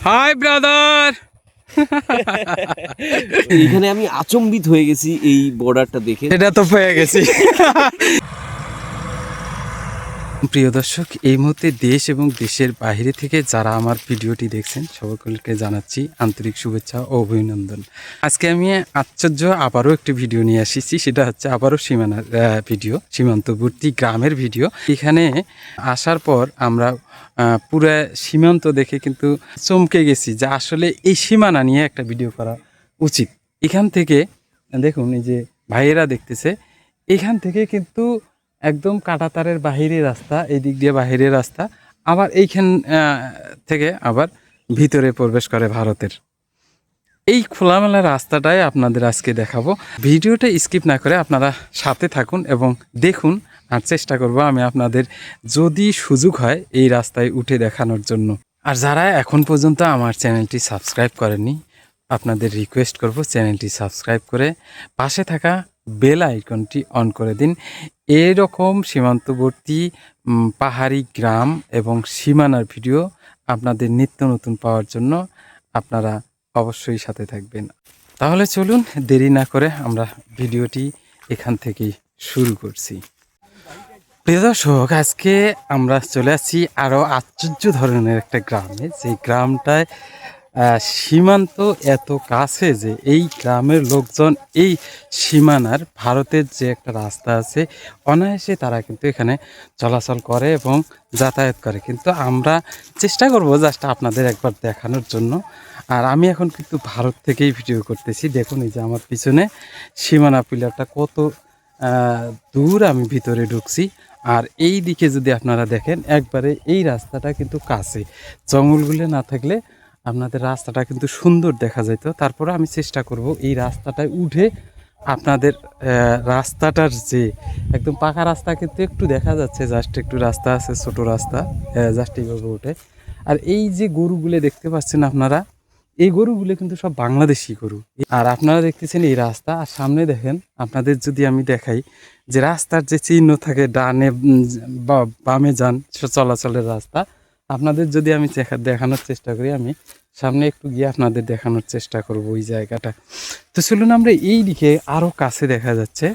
High brother এখানে আমি আচম্বিত হয়ে গেছি এই বর্ডারটা দেখে। এটা তো পেয়ে গেছি। প্রিয় দর্শক, এই মুহূর্তে দেশ এবং দেশের বাইরে থেকে যারা আমার ভিডিওটি দেখছেন, সকলকে জানাচ্ছি আন্তরিক শুভেচ্ছা ও অভিনন্দন। আজকে আমি আশ্চর্য আবারও একটি ভিডিও নিয়ে এসেছি, সেটা হচ্ছে আবারও সীমানার ভিডিও, সীমান্তবর্তী গ্রামের ভিডিও। এখানে আসার পর আমরা পুরো সীমান্ত দেখে কিন্তু চমকে গেছি যে আসলে এই সীমানা নিয়ে একটা ভিডিও করা উচিত। এখান থেকে, দেখুন এই যে ভাইয়েরা দেখতেছে, এখান থেকে কিন্তু একদম কাটাতারের বাহিরে রাস্তা এই দিক দিয়ে বাহিরে রাস্তা। আবার এইখান থেকে আবার ভিতরে প্রবেশ করে ভারতের। এই খোলামেলা রাস্তাটাই আপনাদের আজকে দেখাবো। ভিডিওটা স্কিপ না করে আপনারা সাথে থাকুন এবং দেখুন, আর চেষ্টা করব আমি আপনাদের যদি সুযোগ হয় এই রাস্তায় উঠে দেখানোর জন্য। আর যারা এখন পর্যন্ত আমার চ্যানেলটি সাবস্ক্রাইব করেনি আপনাদের রিকোয়েস্ট করব চ্যানেলটি সাবস্ক্রাইব করে পাশে থাকা বেল আইকনটি অন করে দিন। এরকম সীমান্তবর্তী পাহাড়ি গ্রাম এবং সীমানার ভিডিও আপনাদের নিত্য নতুন পাওয়ার জন্য আপনারা অবশ্যই সাথে থাকবেন। তাহলে চলুন দেরি না করে আমরা ভিডিওটি এখান থেকেই শুরু করছি। প্রিয় দর্শক, আজকে আমরা চলে আসছি আরও আশ্চর্য ধরনের একটা গ্রামে। যে গ্রামটায় সীমান্ত এত কাছে যে এই গ্রামের লোকজন এই সীমানার ভারতের যে একটা রাস্তা আছে, অনায়াসে তারা কিন্তু এখানে চলাচল করে এবং যাতায়াত করে। কিন্তু আমরা চেষ্টা করব জাস্ট আপনাদের একবার দেখানোর জন্য। আর আমি এখন কিন্তু ভারত থেকেই ভিডিও করতেছি। দেখুন এই যে আমার পিছনে সীমানা পিলারটা কত দূর আমি ভিতরে ঢুকছি। আর এই দিকে যদি আপনারা দেখেন, একবারে এই রাস্তাটা কিন্তু কাছে। জঙ্গলগুলো না থাকলে আপনাদের রাস্তাটা কিন্তু সুন্দর দেখা যেত তারপরে আমি চেষ্টা করব এই রাস্তাটায় উঠে আপনাদের রাস্তাটার যে একদম পাকা রাস্তা কিন্তু একটু দেখা যাচ্ছে জাস্ট একটু রাস্তা আছে, ছোট রাস্তা জাস্ট এইভাবে উঠে। আর এই যে গরুগুলো দেখতে পাচ্ছেন আপনারা, এই গরুগুলো কিন্তু সব বাংলাদেশি গরু। আর আপনারা দেখতেছেন এই রাস্তা, আর সামনে দেখেন, আপনাদের যদি আমি দেখাই যে রাস্তার যে চিহ্ন থাকে, ডানে বা বামে যান চলাচলের রাস্তা। আপনাদের যদি আমি দেখানোর চেষ্টা করি, আমি সামনে একটু গিয়ে আপনাদের দেখানোর চেষ্টা করব ওই জায়গাটা। তো চলুন আমরা এই দিকে আরও কাছে দেখা যাচ্ছে,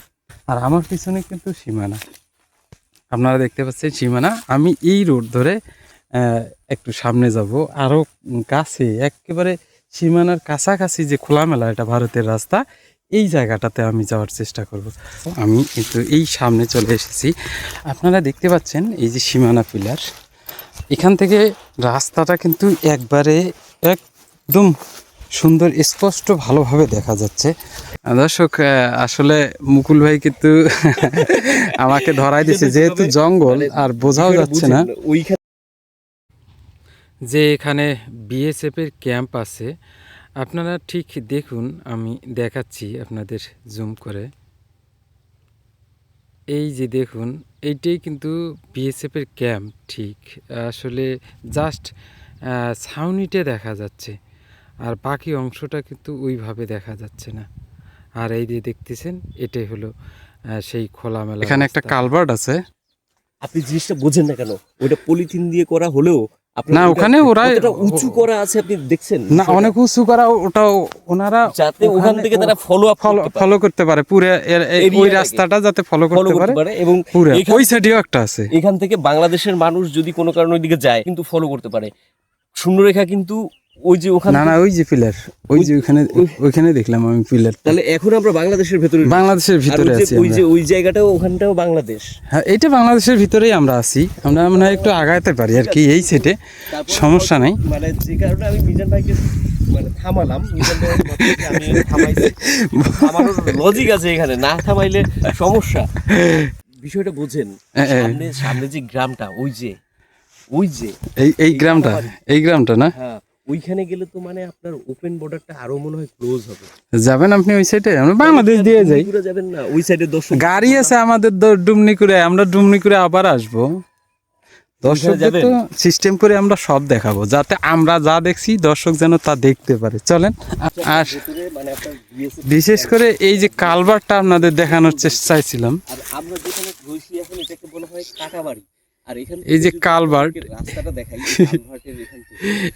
আর আমার পিছনে কিন্তু সীমানা। আপনারা দেখতে পাচ্ছেন সীমানা। আমি এই রোড ধরে একটু সামনে যাব। আরও কাছে, একেবারে সীমানার কাছাকাছি যে খোলামেলা এটা ভারতের রাস্তা, এই জায়গাটাতে আমি যাওয়ার চেষ্টা করব। আমি কিন্তু এই সামনে চলে এসেছি। আপনারা দেখতে পাচ্ছেন এই যে সীমানা পিলার। এখান থেকে রাস্তাটা কিন্তু একবারে একদম সুন্দর স্পষ্ট ভালোভাবে দেখা যাচ্ছে। দর্শক আসলে মুকুল ভাই কিন্তু আমাকে ধরাই দিছে যেহেতু জঙ্গল আর বোঝাও যাচ্ছে না। যে এখানে বিএসএফের ক্যাম্প আছে আপনারা ঠিক দেখুন আমি দেখাচ্ছি আপনাদের জুম করে। এই যে দেখুন এইটাই কিন্তু বিএসএফের ক্যাম্প ঠিক। আসলে জাস্ট ছাউনিতে দেখা যাচ্ছে আর বাকি অংশটা কিন্তু ওইভাবে দেখা যাচ্ছে না। আর এই যে দেখতেছেন এটাই হলো সেই খোলামেলা এখানে একটা কালভার্ট আছে। আপনি জিনিসটা বোঝেন না কেন? ওটা পলিথিন দিয়ে করা হলেও না, ওখানে ওরা- উঁচু করা আছে আপনি দেখছেন? না অনেক উঁচু করা ওটা ওনারা যাতে ওখান থেকে তারা ফলো আপ ফলো করতে পারে। পুরো ওই রাস্তাটা যাতে ফলো ফলো করতে পারে। এবং পুরো ওই সাইডেও একটা আছে। এখান থেকে বাংলাদেশের মানুষ যদি কোনো কারণে ওইদিকে যায় কিন্তু ফলো করতে পারে। শূন্যরেখা কিন্তু ওই যে ওখানে না না ওই যে পিলার। ওই যে ওইখানে ওইখানে দেখলাম আমি পিলার তাহলে এখন আমরা বাংলাদেশের ভেতরে বাংলাদেশের ভিতরে আছি ওই। যে ওই জায়গাটাও ওখানটাও বাংলাদেশ। হ্যাঁ এইটা বাংলাদেশের ভিতরেই আমরা আছি। আমরা মনে হয় একটু আগাইতে পারি আর কি এই সেটে সমস্যা নাই। মানে যে কারণে আমি মিজান ভাইকে মানে থামালাম। আমি থামাইছি। লজিক আছে এখানে। না থামাইলে সমস্যা। বিষয়টা বোঝেন। সামনে সামনে যে গ্রামটা ওই যে ওই যে এই এই গ্রামটা এই গ্রামটা না? হ্যাঁ। ওইখানে গেলে তো মানে আপনার ওপেন বর্ডারটা আরও মনে হয় ক্লোজ হবে। যাবেন আপনি ওই সাইডে আমরা বাংলাদেশ দিয়ে যাই। ডুমনিকুড়া যাবেন না ওই সাইডে দর্শক গাড়ি আছে আমাদের দ- ডুমনি করে আমরা ডুমনি করে আবার আসব। দর্শকদের যাবেন? তো সিস্টেম করে আমরা সব দেখাবো যাতে আমরা যা দেখছি দর্শক যেন তা দেখতে পারে। চলেন আর বিশেষ করে এই যে কালভারটা আপনাদের দেখানোর চেষ্টা চাইছিলাম। আর আমরা যেখানে এখন এটাকে বলা হয় কাটাবাড়ি। এই যে কালভার্ট।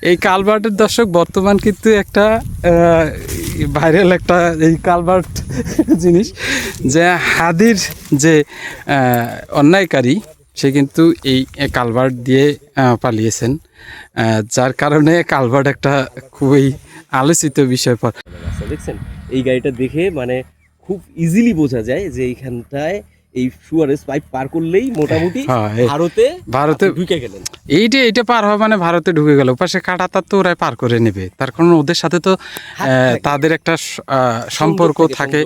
এই কালভার্টের দর্শক বর্তমান কিন্তু একটা ভাইরাল একটা এই কালভার্ট জিনিস যে হাদির যে অন্যায়কারী সে কিন্তু এই কালভার্ট দিয়ে পালিয়েছেন যার কারণে কালভার্ট একটা খুবই আলোচিত বিষয় পর দেখছেন এই গাড়িটা দেখে মানে খুব ইজিলি বোঝা যায় যে এইখানটায় এই সুয়ারেজ পাইপ পার করলেই মোটামুটি হ্যাঁ, ভারতে ভারতে ঢুকে গেলেন। এইটা এইটা পার হওয়া মানে ভারতে ঢুকে গেল। পাশে কাটা তার তো ওরাই পার করে নেবে। তার কারণ ওদের সাথে তো তাদের একটা সম্পর্ক থাকে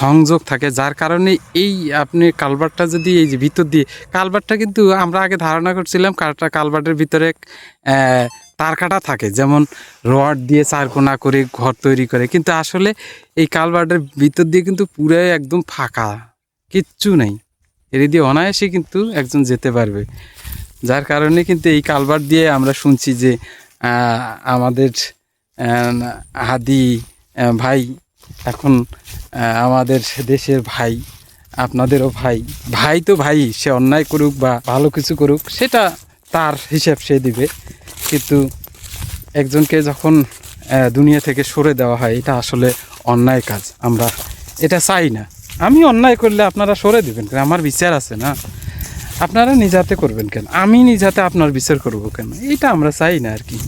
সংযোগ থাকে। যার কারণে এই আপনি কালভারটা যদি এই যে ভিতর দিয়ে কালভারটা কিন্তু আমরা আগে ধারণা করছিলাম কালটা কালভার্টের ভিতরে আহ, তার কাটা থাকে। যেমন রড দিয়ে চারকোনা করে ঘর তৈরি করে। কিন্তু আসলে এই কালভার্টের ভিতর দিয়ে কিন্তু পুরাই একদম ফাঁকা। কিচ্ছু নেই। এর দিয়ে অনায়াসে কিন্তু একজন যেতে পারবে। যার কারণে কিন্তু এই কালভার্ট দিয়ে আমরা শুনছি যে আমাদের হাদি ভাই, এখন আমাদের দেশের ভাই, আপনাদেরও ভাই। ভাই তো ভাই, সে অন্যায় করুক বা ভালো কিছু করুক, সেটা তার হিসাব সে দিবে। কিন্তু একজনকে যখন দুনিয়া থেকে সরে দেওয়া হয়, এটা আসলে অন্যায় কাজ। আমরা এটা চাই না। আমি অন্যায় করলে আপনারা সরে দিবেন কেন? আমার বিচার আছে না। আপনারা নিজাতে করবেন কেন? আমি নিজাতে আপনার বিচার করব কেন? এটা আমরা চাই না আর কি।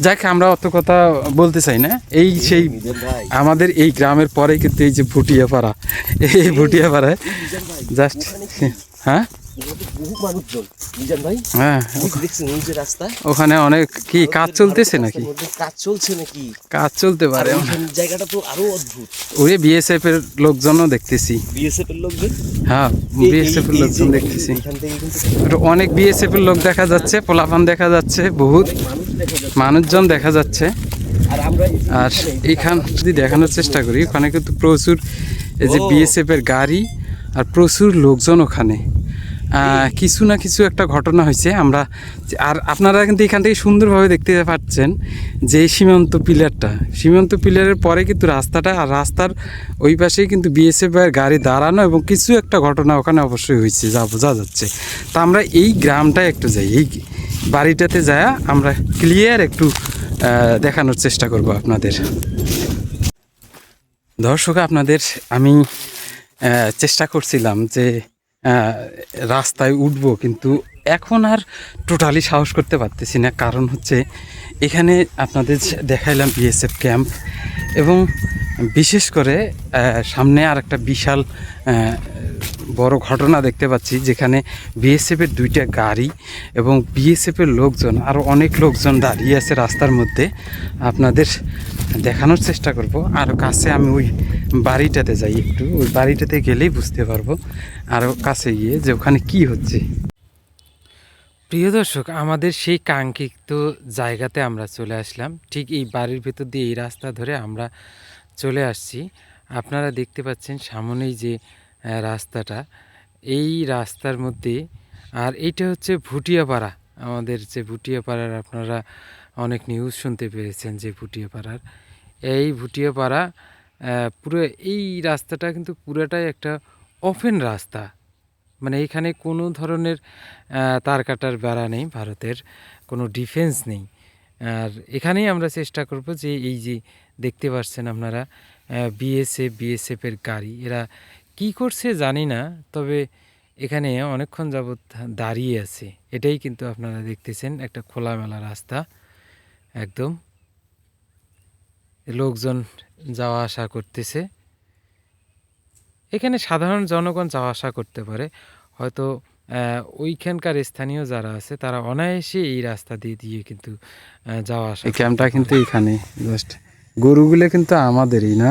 যাকে আমরা অত কথা বলতে চাই না। এই সেই আমাদের এই গ্রামের পরে কিন্তু এই যে ভুটিয়া পাড়া এই ভুটিয়া পাড়ায় জাস্ট হ্যাঁ ওখানে তো বহু মানুষজন। মিজান ভাই হ্যাঁ এই দেখছেন এই যে রাস্তা? ওখানে অনেক কি কাজ চলতেছে নাকি? কাজ চলছে নাকি? কাজ চলতে পারে। জায়গাটা তো আরও অদ্ভুত। ওরে বিএসএফ এর লোকজনও দেখতেছি। বিএসএফ এর লোকজন? হ্যাঁ বিএসএফ এর লোকজন দেখতেছি। কিন্তু আর অনেক বিএসএফ এর লোক দেখা যাচ্ছে পোলাপান দেখা যাচ্ছে বহুত মানুষজন দেখা যাচ্ছে। আর এখানে- যদি দেখানোর চেষ্টা করি ওখানে কিন্তু প্রচুর এই যে বিএসএফ এর গাড়ি আর প্রচুর লোকজন ওখানে। কিছু না কিছু একটা ঘটনা হয়েছে। আমরা আর আপনারা কিন্তু এখান থেকে সুন্দরভাবে দেখতে পাচ্ছেন যে সীমান্ত পিলারটা। সীমান্ত পিলারের পরে কিন্তু রাস্তাটা আর রাস্তার ওই পাশেই কিন্তু বিএসএফ এর গাড়ি দাঁড়ানো এবং কিছু একটা ঘটনা ওখানে অবশ্যই হয়েছে, যা বোঝা যাচ্ছে। তা আমরা এই গ্রামটায় একটু যাই, এই বাড়িটাতে যায় আমরা ক্লিয়ার একটু দেখানোর চেষ্টা করব আপনাদের। দর্শক, আপনাদের আমি চেষ্টা করছিলাম যে রাস্তায় উঠব, কিন্তু এখন আর টোটালি সাহস করতে পারতেছি না। কারণ হচ্ছে এখানে আপনাদের দেখাইলাম বিএসএফ ক্যাম্প এবং বিশেষ করে সামনে আর একটা বিশাল বড় ঘটনা দেখতে পাচ্ছি, যেখানে বিএসএফের দুইটা গাড়ি এবং বিএসএফের লোকজন আরও অনেক লোকজন দাঁড়িয়ে আছে রাস্তার মধ্যে। আপনাদের দেখানোর চেষ্টা করব। আর কাছে আমি ওই বাড়িটাতে যাই একটু, ওই বাড়িটাতে গেলেই বুঝতে পারব। আরও কাছে গিয়ে যে ওখানে কি হচ্ছে। প্রিয় দর্শক, আমাদের সেই কাঙ্ক্ষিত জায়গাতে আমরা চলে আসলাম। ঠিক এই বাড়ির ভেতর দিয়ে এই রাস্তা ধরে আমরা চলে আসছি। আপনারা দেখতে পাচ্ছেন সামনেই যে রাস্তাটা। এই রাস্তার মধ্যে, আর এইটা হচ্ছে ভুটিয়াপাড়া। আমাদের যে ভুটিয়াপাড়ার আপনারা অনেক নিউজ শুনতে পেরেছেন যে ভুটিয়াপাড়ার। এই ভুটিয়াপাড়া পুরো এই রাস্তাটা কিন্তু পুরোটাই একটা ওপেন রাস্তা। মানে এখানে কোনো ধরনের তার কাটার বেড়া নেই, ভারতের কোনো ডিফেন্স নেই। আর এখানেই আমরা চেষ্টা করব যে এই যে দেখতে পাচ্ছেন আপনারা বিএসএফ বিএসএফের গাড়ি। এরা কি করছে জানি না তবে এখানে অনেকক্ষণ যাবৎ দাঁড়িয়ে আছে। এটাই কিন্তু আপনারা দেখতেছেন একটা খোলামেলা রাস্তা একদম। লোকজন যাওয়া আসা করতেছে। এখানে সাধারণ জনগণ যাওয়া আসা করতে পারে। হয়তো ওইখানকার স্থানীয় যারা আছে তারা অনায়াসে এই রাস্তা দিয়ে দিয়ে কিন্তু যাওয়া আসা এই ক্যাম্পটা কিন্তু এখানে জাস্ট গরুগুলো কিন্তু আমাদেরই না?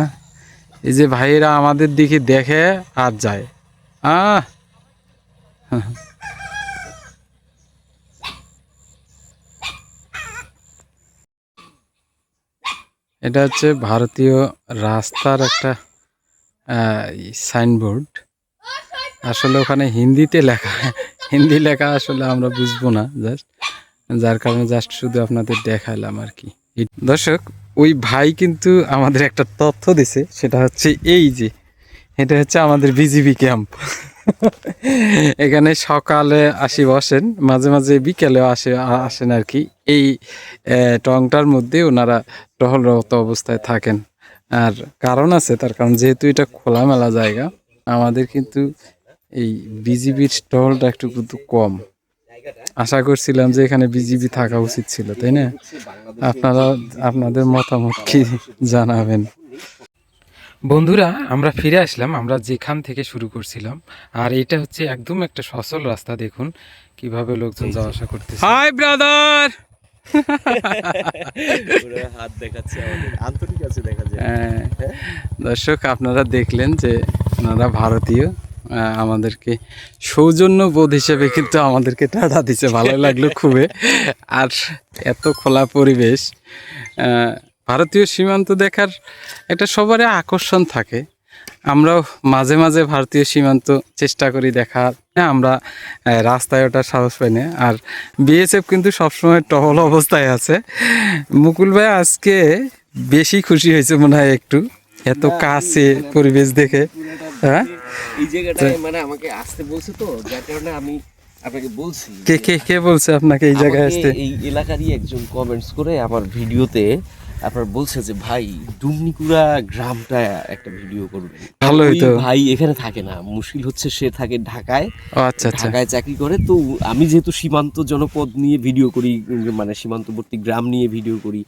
এই যে ভাইয়েরা আমাদের দিকে দেখে আর যায়। আহ! এটা হচ্ছে ভারতীয় রাস্তার একটা সাইনবোর্ড। আসলে ওখানে হিন্দিতে লেখা, হিন্দি লেখা আসলে আমরা বুঝব না, জাস্ট, যার কারণে জাস্ট শুধু আপনাদের দেখালাম আর কি। দর্শক ওই ভাই কিন্তু আমাদের একটা তথ্য দিছে, সেটা হচ্ছে এই যে, এটা হচ্ছে আমাদের বিজিবি ক্যাম্প। এখানে সকালে আসি বসেন, মাঝে মাঝে বিকেলেও আসে আসেন আর কি। এই টংটার মধ্যে ওনারা টহলরত অবস্থায় থাকেন। আর কারণ আছে, তার কারণ যেহেতু এটা খোলামেলা জায়গা, আমাদের কিন্তু এই বিজিবির টহলটা একটু কিন্তু কম। আশা করছিলাম যে এখানে বিজিবি থাকা উচিত ছিল তাই না? আপনারা আপনাদের মতামত কি জানাবেন? বন্ধুরা আমরা ফিরে আসলাম আমরা যেখান থেকে শুরু করছিলাম আর এটা হচ্ছে একদম একটা সচল রাস্তা দেখুন কীভাবে লোকজন যাওয়া আসা করতেছে। হাই ব্রাদার ওরা হাত দেখাচ্ছে আমাদের আন্তরিক আছে দেখা যায় দর্শক আপনারা দেখলেন যে ওনারা ভারতীয়। আমাদেরকে সৌজন্য বোধ হিসেবে কিন্তু আমাদেরকে টাটা দিছে ভালো লাগল খুবই। আর এত খোলা পরিবেশ ভারতীয় সীমান্ত দেখার একটা সবারই আকর্ষণ থাকে। আমরাও মাঝে মাঝে ভারতীয় সীমান্ত চেষ্টা করি দেখার হ্যাঁ আমরা রাস্তায় ওটা সাহস পাই না। আর বিএসএফ কিন্তু সবসময় টহল অবস্থায় আছে। মুকুল ভাই, আজকে বেশি খুশি হয়েছে মনে হয় একটু, এত কাছে পরিবেশ দেখে হ্যাঁ? এই জায়গাটায় মানে আমাকে আসতে বলছে তো যার কারণে আমি আপনাকে বলছি কে কে কে বলছে আপনাকে এই জায়গায় আসতে? এই এলাকারই একজন কমেন্টস করে আমার ভিডিওতে আপনার বলছে যে ভাই ডুমনিকুড়া গ্রামটা একটা ভিডিও ভালোই তো। ভাই এখানে থাকে না মুশকিল হচ্ছে সে থাকে ঢাকায়। আচ্ছা আচ্ছা। ঢাকায় চাকরি করে তো আমি যেহেতু সীমান্ত জনপদ নিয়ে ভিডিও করি মানে সীমান্তবর্তী গ্রাম নিয়ে ভিডিও করি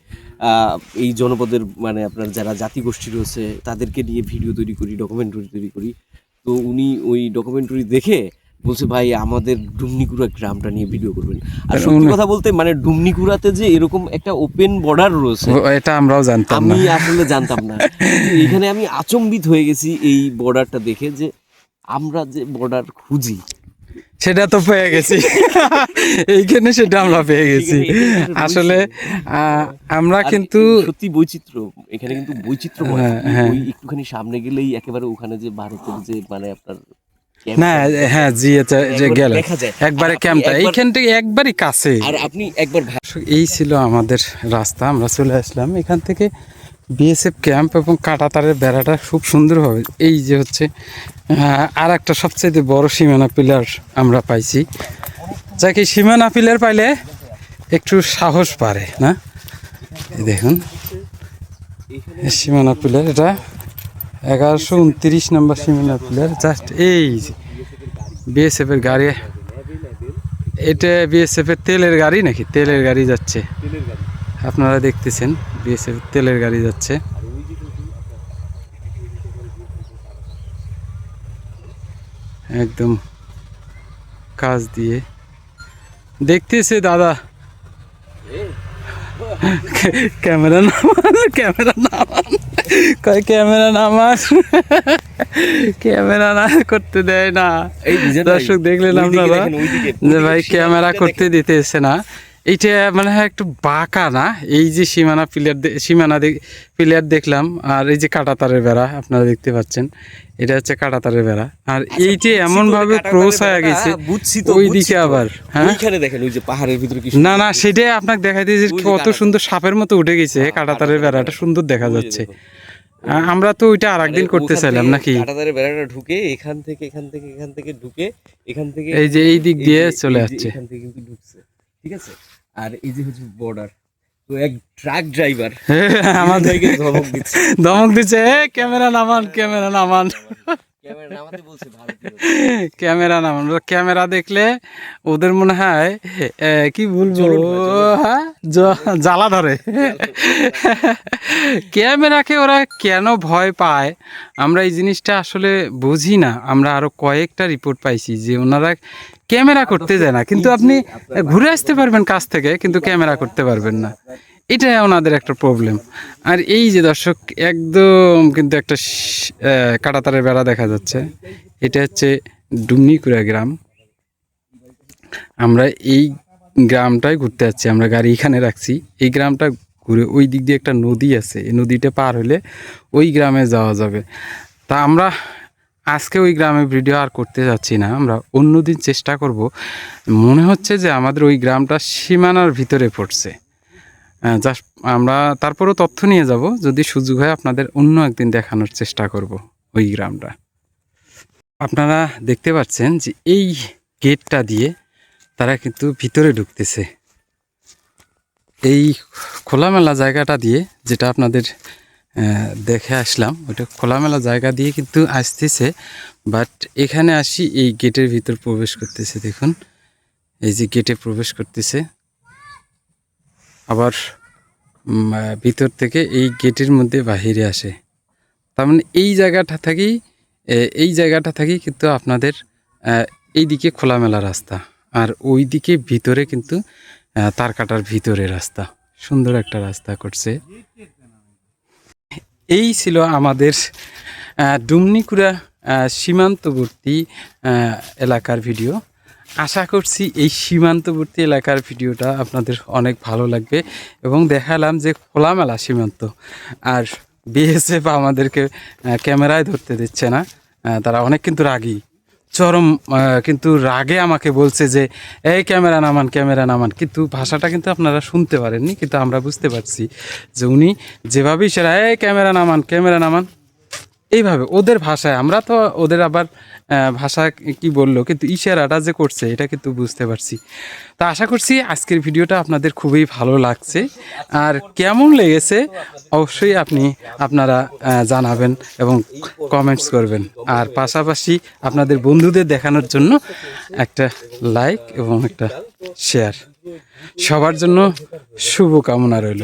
আহ, এই জনপদের মানে আপনার যারা জাতিগোষ্ঠী রয়েছে তাদেরকে নিয়ে ভিডিও তৈরি করি ডকুমেন্টারি তৈরি করি। তো উনি ওই ডকুমেন্টারি দেখে বলছে ভাই আমাদের ডুমনিকুড়া গ্রামটা নিয়ে ভিডিও করবেন। আর সত্যি কথা বলতে মানে ডুমনিকুড়াতে যে এরকম একটা ওপেন বর্ডার রয়েছে এটা আমরাও জানতাম না। আমি আসলে জানতাম না। এখানে আমি আচম্বিত হয়ে গেছি এই বর্ডারটা দেখে যে আমরা যে বর্ডার খুঁজি সেটা তো পেয়ে গেছি। এইখানে সেটা আমরা পেয়ে গেছি। আসলে আমরা কিন্তু সত্যি বৈচিত্র্য এখানে কিন্তু বৈচিত্র্য হ্যাঁ, হ্যাঁ। একটুখানি সামনে গেলেই একেবারে ওখানে যে ভারতের যে মানে আপনার না হ্যাঁ জি এটা যে গেল। একবারে ক্যাম্পটা এইখান থেকে একবারই কাছে। আর আপনি একবার এই ছিল আমাদের রাস্তা আমরা চলে আসলাম। এখান থেকে বিএসএফ ক্যাম্প এবং কাটাতারের বেড়াটা খুব সুন্দরভাবে এই যে হচ্ছে আর একটা সবচেয়ে বড় সীমানা পিলার আমরা পাইছি। যাকে সীমানা পিলার পাইলে একটু সাহস বাড়ে, না? দেখুন। সীমানা পিলার, এটা এগারোশো উনত্রিশ নম্বর সীমানা পিলার। জাস্ট এই বিএসএফ এর গাড়ি। এটা বিএসএফ এর তেলের গাড়ি নাকি? তেলের গাড়ি যাচ্ছে। আপনারা দেখতেছেন বিএসএফ তেলের গাড়ি যাচ্ছে। একদম কাজ দিয়ে। দেখতেছে দাদা। ক্যামেরা নামান ক্যামেরা নামান কয় ক্যামেরা নামান ক্যামেরা না করতে দেয় না। দর্শক দেখলেন আপনারা যে ভাই ক্যামেরা করতে দিতেছে না। এইটা মানে হয় একটু বাঁকা না? এই যে সীমানা পিলার সীমানা পিলার দেখলাম আর এই যে কাটাতারের বেড়া আপনারা দেখতে পাচ্ছেন এটা হচ্ছে কাটাতারের বেড়া। আর এইটা এমন ভাবে ক্রস হয়ে গেছে ওই দিকে আবার হ্যাঁ? দেখেন ওই যে পাহাড়ের ভিতরে না না সেটাই আপনাকে ওই যে কত সুন্দর সাপের মতো উঠে গেছে কাটাতারের বেড়াটা সুন্দর দেখা যাচ্ছে। আমরা তো ওইটা আর একদিন করতে চাইলাম নাকি? কাঁটাতারের বেড়াটা ঢুকে এখান থেকে এখান থেকে এখান থেকে ঢুকে এখান থেকে এই যে এই দিক দিয়ে চলে যাচ্ছে এখান থেকে কিন্তু ঢুকছে। ঠিক আছে? আর এই যে হচ্ছে বর্ডার তো এক ট্রাক ড্রাইভার আমাদের আমাদেরকে ধমক দিচ্ছে। ধমক দিচ্ছে "এ, ক্যামেরা নামান ক্যামেরা নামান। ক্যামেরা নামান। ওরা ক্যামেরা দেখলে ওদের মনে হয় কি বলব? হয়, জ্বালা ধরে। ক্যামেরাকে ওরা কেন ভয় পায়? আমরা এই জিনিসটা আসলে বুঝি না। আমরা আরও কয়েকটা রিপোর্ট পাইছি যে ওনারা ক্যামেরা করতে যায় না। কিন্তু আপনি ঘুরে আসতে পারবেন কাছ থেকে কিন্তু ক্যামেরা করতে পারবেন না। এটা ওনাদের একটা প্রবলেম আর এই যে দর্শক একদম কিন্তু একটা কাঁটাতারের বেড়া দেখা যাচ্ছে। এটা হচ্ছে ডুমনিকুড়া গ্রাম। আমরা এই গ্রামটাই ঘুরতে যাচ্ছি আমরা গাড়ি এখানে রাখছি। এই গ্রামটা ঘুরে ওই দিক দিয়ে একটা নদী আছে। এই নদীটা পার হলে ওই গ্রামে যাওয়া যাবে। তা আমরা আজকে ওই গ্রামে ভিডিও আর করতে যাচ্ছি না, আমরা অন্যদিন চেষ্টা করব। মনে হচ্ছে যে আমাদের ওই গ্রামটা সীমানার ভিতরে পড়ছে। জাস্ট আমরা তারপরও তথ্য নিয়ে যাব, যদি সুযোগ হয় আপনাদের অন্য একদিন দেখানোর চেষ্টা করব ওই গ্রামটা। আপনারা দেখতে পাচ্ছেন যে এই গেটটা দিয়ে তারা কিন্তু ভিতরে ঢুকতেছে। এই খোলামেলা জায়গাটা দিয়ে, যেটা আপনাদের দেখে আসলাম। ওটা খোলামেলা জায়গা দিয়ে কিন্তু আসতেছে বাট এখানে আসি এই গেটের ভিতর প্রবেশ করতেছে দেখুন। এই যে গেটে প্রবেশ করতেছে। আবার ভিতর থেকে এই গেটের মধ্যে বাহিরে আসে। তার মানে এই জায়গাটা থেকেই এ, এই জায়গাটা থেকেই কিন্তু আপনাদের এইদিকে খোলামেলা রাস্তা। আর ওই দিকে ভিতরে কিন্তু তার কাটার ভিতরে রাস্তা। সুন্দর একটা রাস্তা করছে। এই ছিল আমাদের ডুমনিকুড়া সীমান্তবর্তী এলাকার ভিডিও। আশা করছি এই সীমান্তবর্তী এলাকার ভিডিওটা আপনাদের অনেক ভালো লাগবে এবং দেখালাম যে খোলামেলা সীমান্ত। আর বিএসএফ আমাদেরকে ক্যামেরায় ধরতে দিচ্ছে না। তারা অনেক কিন্তু রাগী। চরম কিন্তু রাগে আমাকে বলছে যে, এই ক্যামেরা নামান ক্যামেরা নামান। কিন্তু ভাষাটা কিন্তু আপনারা শুনতে পারেননি, কিন্তু আমরা বুঝতে পারছি যে উনি যেভাবেই সেরা, এই ক্যামেরা নামান ক্যামেরা নামান। এইভাবে, ওদের ভাষায়, আমরা তো ওদের আবার ভাষা কি বলল? কিন্তু ইশারাটা যে করছে, এটা কিন্তু বুঝতে পারছি। তো আশা করছি আজকের ভিডিওটা আপনাদের খুবই ভালো লাগছে। আর কেমন লেগেছে, অবশ্যই আপনি, আপনারা জানাবেন এবং কমেন্টস করবেন। আর পাশাপাশি আপনাদের বন্ধুদের দেখানোর জন্য একটা লাইক এবং একটা শেয়ার সবার জন্য শুভ কামনা রইল।